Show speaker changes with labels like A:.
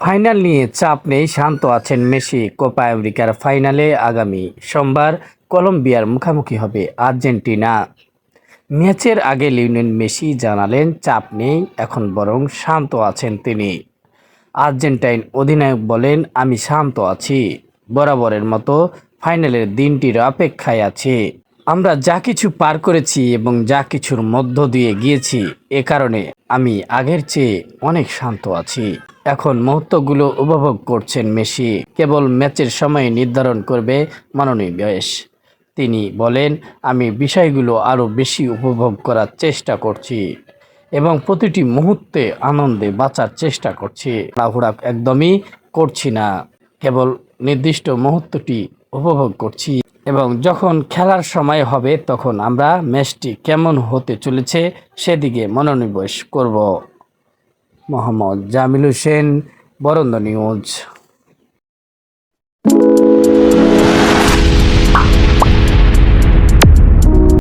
A: Final নিয়ে চাপ নেই, শান্ত আছেন মেসি। কোপা আমেরিকার ফাইনালে আগামী সোমবার কলম্বিয়ার মুখোমুখি হবে আর্জেন্টিনা। ম্যাচের আগে লিওনেল মেসি জানালেন, চাপ নেই, এখন বরং শান্ত আছেন তিনি। আর্জেন্টাইন অধিনায়ক বলেন, আমি শান্ত আছি, বরাবরের মতো ফাইনালের দিনটির অপেক্ষায় আছে। আমরা যা কিছু পার করেছি এবং যা কিছুর মধ্য দিয়ে গিয়েছি, এ কারণে আমি আগের চেয়ে অনেক শান্ত আছি। এখন মুহূর্তগুলো উপভোগ করছেন মেসি। কেবল ম্যাচের সময় নির্ধারণ করবে মনোনিবেশ তিনি বলেন, আমি বিষয়গুলো আরও বেশি উপভোগ করার চেষ্টা করছি এবং প্রতিটি মুহূর্তে আনন্দে বাঁচার চেষ্টা করছি। তাড়াহুড়া একদমই করছি না। কেবল নির্দিষ্ট মুহূর্তটি উপভোগ করছি এবং যখন খেলার সময় হবে তখন আমরা ম্যাচটি কেমন হতে চলেছে সেদিকে মনোনিবেশ করব। মোহাম্মদ জামিল হোসেন বরন্দ নিউজ।